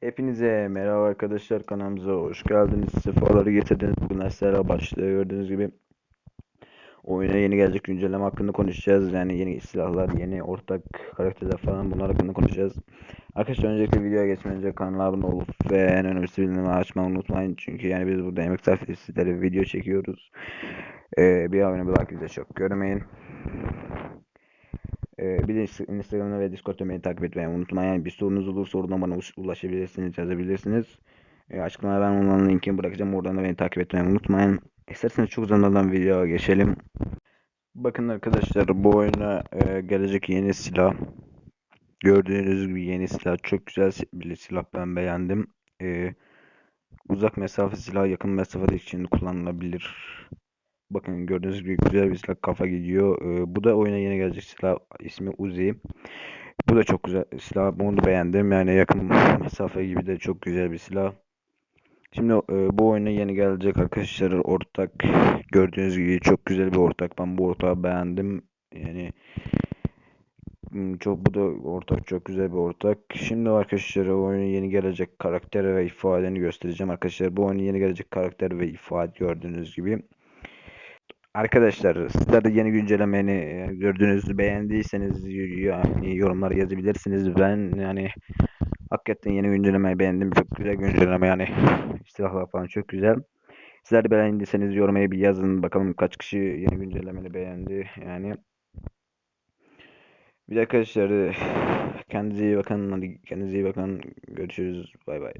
Hepinize merhaba arkadaşlar kanalımıza hoş geldiniz. Sefaları getirdiniz. Bugün derslerle başlıyor. Gördüğünüz gibi oyuna yeni gelecek güncelleme hakkında konuşacağız. Yani yeni silahlar, yeni ortak karakterler falan bunlar hakkında konuşacağız. Arkadaşlar öncelikle videoya geçmeden önce kanala abone olup ve en önemlisi bildirimleri açmayı unutmayın. Çünkü yani biz burada emek sarf sizlere video çekiyoruz. Ee, bir abone bir like çok görmeyin. Bir de Inst- Instagram'da ve Discord'da beni takip etmeyi unutmayın. Bir sorunuz olursa oradan bana ulaşabilirsiniz, yazabilirsiniz. Ee, açıklamaya ben onların linkini bırakacağım. Oradan da beni takip etmeyi unutmayın. İsterseniz çok uzanmadan videoya geçelim. Bakın arkadaşlar bu oyuna e, gelecek yeni silah. Gördüğünüz gibi yeni silah. Çok güzel bir silah ben beğendim. Ee, uzak mesafe silah yakın mesafe için kullanılabilir. Bakın gördüğünüz gibi güzel bir silah kafa gidiyor. Ee, bu da oyuna yeni gelecek silah ismi Uzi. Bu da çok güzel silah. Bunu da beğendim. Yani yakın mesafe gibi de çok güzel bir silah. Şimdi e, bu oyuna yeni gelecek arkadaşlar ortak. Gördüğünüz gibi çok güzel bir ortak. Ben bu ortağı beğendim. Yani hmm, çok bu da ortak çok güzel bir ortak. Şimdi arkadaşlar oyuna yeni gelecek karakter ve ifadeni göstereceğim arkadaşlar. Bu oyuna yeni gelecek karakter ve ifade gördüğünüz gibi. Arkadaşlar sizler de yeni güncellemeni e, gördüğünüzü beğendiyseniz yani yorumlara yazabilirsiniz. Ben yani hakikaten yeni güncellemeyi beğendim. Çok güzel güncelleme yani. Silahlar falan çok güzel. Sizler de beğendiyseniz yorumaya bir yazın. Bakalım kaç kişi yeni güncellemeni beğendi. Yani bir de arkadaşlar e, kendinize iyi bakın. Hadi kendinize iyi bakın. Görüşürüz. Bay bay.